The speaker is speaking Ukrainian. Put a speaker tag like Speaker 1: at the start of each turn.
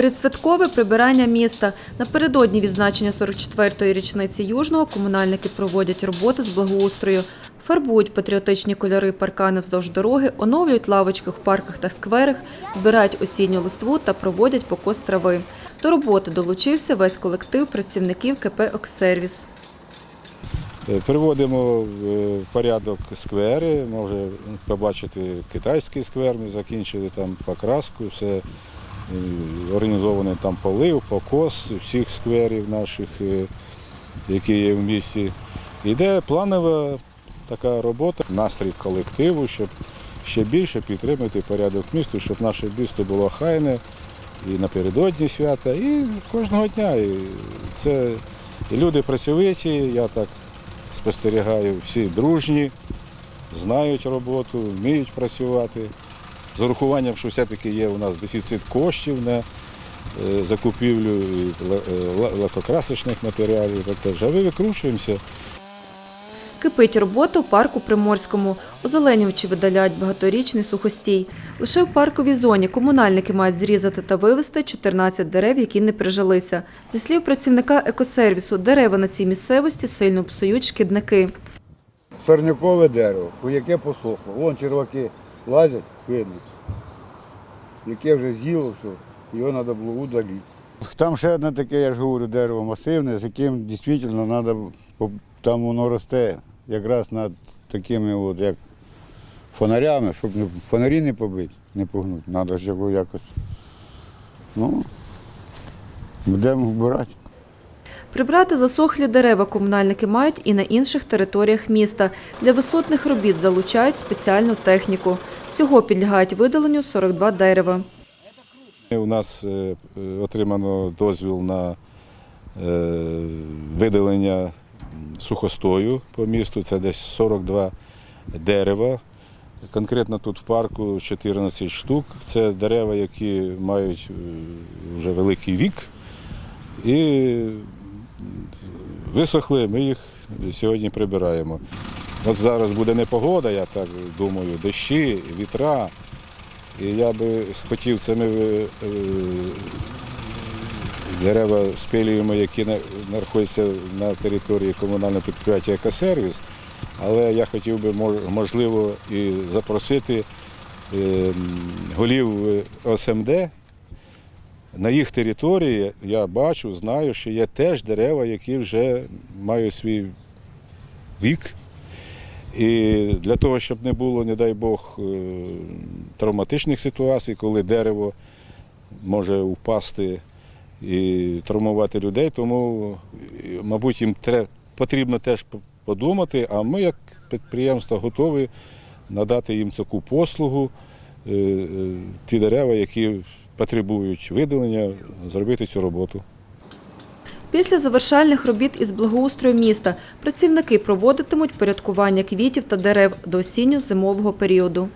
Speaker 1: Передсвяткове прибирання міста. Напередодні відзначення 44-ї річниці Южного комунальники проводять роботи з благоустрою. Фарбують патріотичні кольори паркани вздовж дороги, оновлюють лавочки в парках та скверах, збирають осінню листву та проводять покос трави. До роботи долучився весь колектив працівників КП «Оксервіс».
Speaker 2: Е, Приводимо в е, порядок сквери, може побачити китайський сквер, ми закінчили там покраску, все організований там полив, покос всіх скверів наших, е, які є в місті. Іде планова така робота, настрій колективу, щоб ще більше підтримати порядок місту, щоб наше місто було хайне і напередодні свята, і кожного дня. І це і люди працьовиті, я так спостерігаю, всі дружні, знають роботу, вміють працювати. З урахуванням, що все-таки є у нас дефіцит коштів на е, закупівлю е, ла- лакокрасочних матеріалів. так теж. А ми викручуємося.
Speaker 1: Кипить робота в парку Приморському. Озеленювачі видаляють багаторічний сухостій. Лише в парковій зоні комунальники мають зрізати та вивезти 14 дерев, які не прижилися. Зі слів працівника екосервісу, дерева на цій місцевості сильно псують шкідники.
Speaker 3: сорнякове дерево, яке посохло. Вон черваки лазять, видно, яке вже з'їло все, його треба було удалити. Там ще одне таке, я ж говорю, дерево масивне, з яким дійсно треба, там воно росте якраз над такими, от, як фонарями, щоб фонарі не побити, не погнути. Треба ж його якось. Ну, будемо вбирати.
Speaker 1: Прибрати засохлі дерева комунальники мають і на інших територіях міста. Для висотних робіт залучають спеціальну техніку. Всього підлягають видаленню 42 дерева.
Speaker 2: У нас е, е, отримано дозвіл на е, видалення сухостою по місту. Це десь 42 дерева. Конкретно тут в парку 14 штук. Це дерева, які мають вже великий вік. І висохли, ми їх сьогодні прибираємо. От зараз буде непогода, я так думаю, дощі, вітра. І я би хотів це ми е, дерева спилюємо, які знаходяться на території комунального підприємства «Екосервіс», але я хотів би можливо і запросити е, голів е, ОСМД. На їх території я бачу, знаю, що є теж дерева, які вже мають свій вік. І для того, щоб не було, не дай Бог, е, травматичних ситуацій, коли дерево може впасти і травмувати людей, тому, е, мабуть, їм потрібно теж подумати, а ми, як підприємство, готові надати їм таку послугу, е, ті дерева, які потребують видалення, зробити цю роботу.
Speaker 1: Після завершальних робіт із благоустрою міста працівники проводитимуть порядкування квітів та дерев до осінньо-зимового періоду.